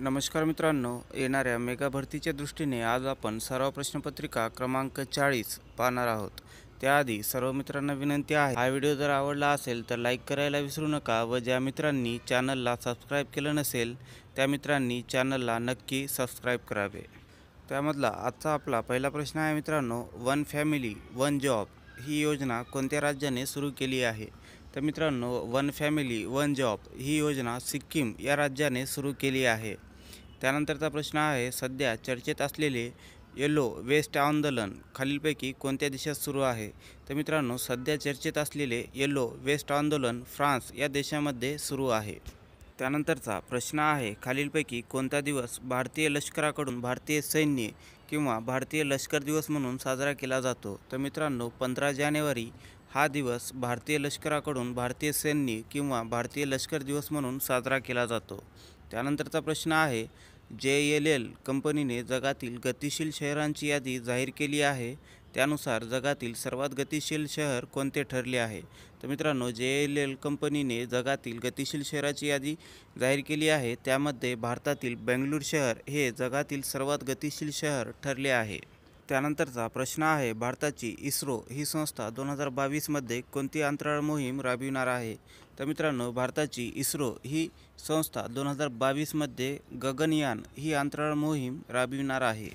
नमस्कार मित्रांनो येणाऱ्या मेगा भरतीच्या दृष्टीने आज आपण सराव प्रश्नपत्रिका क्रमांक चाळीस पाहणार आहोत. त्याआधी सर्व मित्रांना विनंती आहे हा व्हिडिओ जर आवडला असेल तर लाईक करायला विसरू नका व ज्या मित्रांनी चॅनलला सबस्क्राईब केलं नसेल त्या मित्रांनी चॅनलला नक्की सबस्क्राईब करावे. त्यामधला आजचा आपला पहिला प्रश्न आहे मित्रांनो वन फॅमिली वन जॉब ही योजना कोणत्या राज्याने सुरू केली आहे? तर मित्रांनो वन फॅमिली वन जॉब ही योजना सिक्कीम या राज्याने सुरू केली आहे. त्यानंतरचा प्रश्न आहे सध्या चर्चेत असलेले येलो वेस्ट आंदोलन खालीलपैकी कोणत्या देशात सुरू आहे? तर मित्रांनो सध्या चर्चेत असलेले येलो वेस्ट आंदोलन फ्रान्स या देशामध्ये सुरू आहे. त्यानंतरचा प्रश्न आहे खालीलपैकी कोणता दिवस भारतीय लष्कराकडून भारतीय सैन्य किंवा भारतीय लष्कर दिवस म्हणून साजरा केला जातो? तर मित्रांनो पंधरा जानेवारी हा दिवस भारतीय लष्कराकडून भारतीय सैन्य किंवा भारतीय लष्कर दिवस म्हणून साजरा केला जातो. त्यानंतरचा प्रश्न आहे जे एल एल कंपनीने जगातील गतिशील शहरांची यादी जाहीर केली आहे त्यानुसार जगातील सर्वात गतिशील शहर कोणते ठरले आहे? तर मित्रांनो जे एल एल कंपनीने जगातील गतिशील शहराची यादी जाहीर केली आहे त्यामध्ये भारतातील बेंगलूर शहर हे जगातील सर्वात गतिशील शहर ठरले आहे. त्यानंतरचा प्रश्न आहे भारताची इस्रो ही संस्था दोन हजार बावीसमध्ये कोणती अंतराळ मोहीम राबविणार आहे? तर मित्रांनो भारताची इस्रो ही संस्था दोन हजार बावीसमध्ये गगनयान ही अंतराळ मोहीम राबविणार आहे.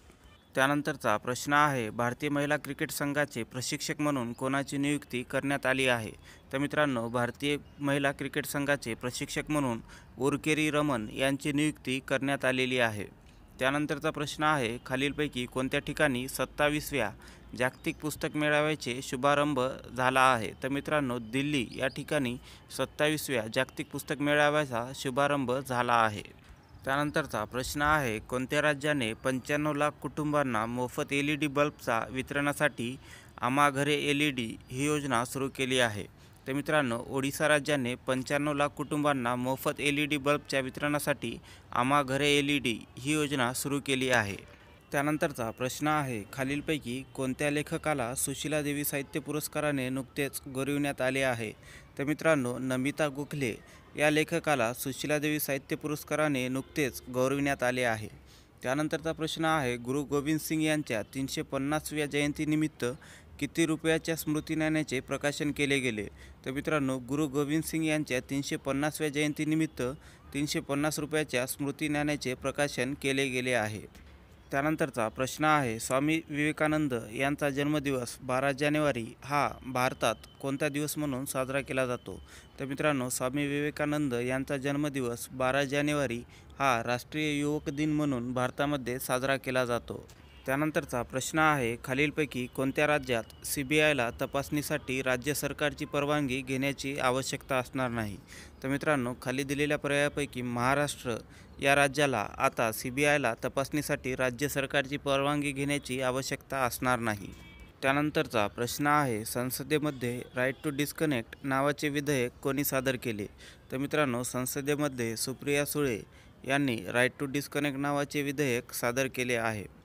त्यानंतरचा प्रश्न आहे भारतीय महिला क्रिकेट संघाचे प्रशिक्षक म्हणून कोणाची नियुक्ती करण्यात आली आहे? तर मित्रांनो भारतीय महिला क्रिकेट संघाचे प्रशिक्षक म्हणून उरकेरी रमन यांची नियुक्ती करण्यात आलेली आहे. त्यानंतरचा प्रश्न आहे खालीलपैकी कोणत्या ठिकाणी सत्तावीसव्या जागतिक पुस्तक मेळाव्याचे शुभारंभ झाला आहे? तर मित्रांनो दिल्ली या ठिकाणी सत्तावीसव्या जागतिक पुस्तक मेळाव्याचा शुभारंभ झाला आहे. त्यानंतरचा प्रश्न आहे कोणत्या राज्याने पंच्याण्णव लाख कुटुंबांना मोफत एल ई डी बल्बचा वितरणासाठी आम्हा घरे एल ई डी ही योजना सुरू केली आहे? तर मित्रांनो ओडिसा राज्याने पंच्याण्णव लाख कुटुंबांना मोफत एल ई डी बल्बच्या वितरणासाठी आम्हा घरे एल ई डी ही योजना सुरू केली आहे. त्यानंतरचा प्रश्न आहे खालीलपैकी कोणत्या लेखकाला सुशीला देवी साहित्य पुरस्काराने नुकतेच गौरविण्यात आले आहे? तर मित्रांनो नमिता गोखले या लेखकाला सुशीला देवी साहित्य पुरस्काराने नुकतेच गौरविण्यात आले आहे. त्यानंतरचा प्रश्न आहे गुरु गोविंद सिंग यांच्या तीनशे पन्नासव्या जयंतीनिमित्त किती रुपयाच्या स्मृतीनाण्याचे प्रकाशन केले गेले? तर मित्रांनो गुरु गोविंद सिंग यांच्या तीनशे पन्नासव्या जयंतीनिमित्त तीनशे पन्नास रुपयाच्या स्मृतीनाण्याचे प्रकाशन केले गेले आहे. त्यानंतरचा प्रश्न आहे स्वामी विवेकानंद यांचा जन्मदिवस बारा जानेवारी हा भारतात कोणता दिवस म्हणून साजरा केला जातो? तर मित्रांनो स्वामी विवेकानंद यांचा जन्मदिवस बारा जानेवारी हा राष्ट्रीय युवक दिन म्हणून भारतामध्ये साजरा केला जातो. त्यानंतरचा प्रश्न आहे खालीलपैकी कोणत्या राज्यात सी बी आयला तपासणीसाठी राज्य सरकारची परवानगी घेण्याची आवश्यकता असणार नाही? तर मित्रांनो खाली दिलेल्या पर्यायापैकी महाराष्ट्र या राज्याला आता सी बी आयला तपासणीसाठी राज्य सरकारची परवानगी घेण्याची आवश्यकता असणार नाही. त्यानंतरचा प्रश्न आहे संसदेमध्ये राईट टू डिस्कनेक्ट नावाचे विधेयक कोणी सादर केले? तर मित्रांनो संसदेमध्ये सुप्रिया सुळे यांनी राईट टू डिस्कनेक्ट नावाचे विधेयक सादर केले आहे.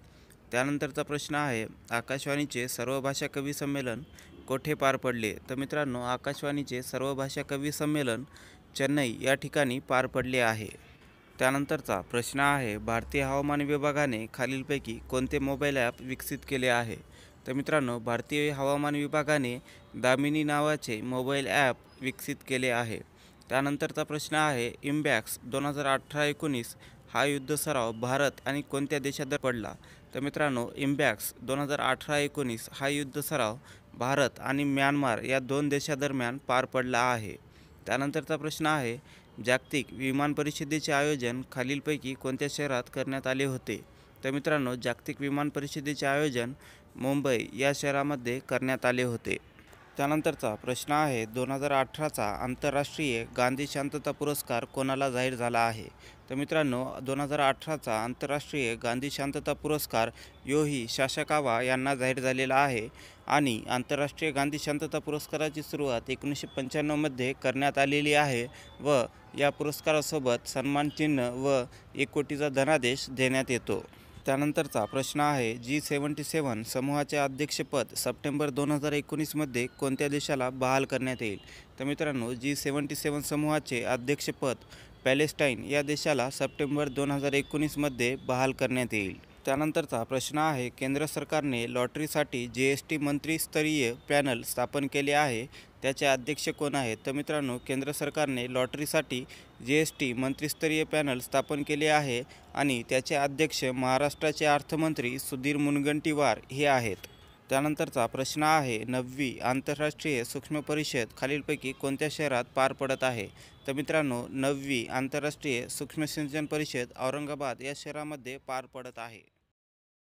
त्यानंतरचा प्रश्न आहे आकाशवाणीचे सर्व भाषा कवी संमेलन कोठे पार पडले? तर मित्रांनो आकाशवाणीचे सर्व भाषा कवी संमेलन चेन्नई या ठिकाणी पार पडले आहे. त्यानंतरचा प्रश्न आहे भारतीय हवामान विभागाने खालीलपैकी कोणते मोबाईल ॲप विकसित केले आहे? तर मित्रांनो भारतीय हवामान विभागाने दामिनी नावाचे मोबाईल ॲप विकसित केले आहे. त्यानंतरचा प्रश्न आहे इम्बॅक्स दोन हजार अठरा एकोणीस हा युद्ध सराव भारत आणि कोणत्या देशात पडला? तर मित्रांनो इम्बॅक्स दोन हजार अठरा एकोणीस हा युद्ध सराव भारत आणि म्यानमार या दोन देशादरम्यान पार पडला आहे. त्यानंतरचा प्रश्न आहे जागतिक विमान परिषदेचे आयोजन खालीलपैकी कोणत्या शहरात करण्यात आले होते? तर मित्रांनो जागतिक विमान परिषदेचे आयोजन मुंबई या शहरामध्ये करण्यात आले होते. त्यानंतरचा प्रश्न आहे दोन हजार अठराचा आंतरराष्ट्रीय गांधी शांतता पुरस्कार कोणाला जाहीर झाला आहे? तर मित्रांनो दोन हजार अठराचा आंतरराष्ट्रीय गांधी शांतता पुरस्कार योही शाशकावा यांना जाहीर झालेला आहे आणि आंतरराष्ट्रीय गांधी शांतता पुरस्काराची सुरुवात एकोणीसशे पंच्याण्णवमध्ये करण्यात आलेली आहे व या पुरस्कारासोबत सन्मानचिन्ह व एक कोटीचा धनादेश देण्यात येतो. त्यानंतरचा प्रश्न आहे जी सेवन्टी सेवन समूहाचे अध्यक्षपद सप्टेंबर दोन हजार एकोणीसमध्ये कोणत्या देशाला बहाल करण्यात येईल? तर मित्रांनो जी सेवन्टी सेवन समूहाचे अध्यक्षपद पॅलेस्टाईन या देशाला सप्टेंबर दोन हजार एकोणीसमध्ये बहाल करण्यात येईल. त्यानंतरचा प्रश्न आहे केंद्र सरकारने लॉटरीसाठी जी एस टी मंत्रीस्तरीय पॅनल स्थापन केले आहे त्याचे अध्यक्ष कोण आहेत? तर मित्रांनो केंद्र सरकारने लॉटरीसाठी जी एस टी मंत्रिस्तरीय पॅनल स्थापन केले आहे आणि त्याचे अध्यक्ष महाराष्ट्राचे अर्थमंत्री सुधीर मुनगंटीवार हे आहेत. त्यानंतरचा प्रश्न आहे नववी आंतरराष्ट्रीय सूक्ष्म परिषद खालीलपैकी कोणत्या शहरात पार पडत आहे? तर मित्रांनो नववी आंतरराष्ट्रीय सूक्ष्म सिंचन परिषद औरंगाबाद या शहरामध्ये पार पडत आहे.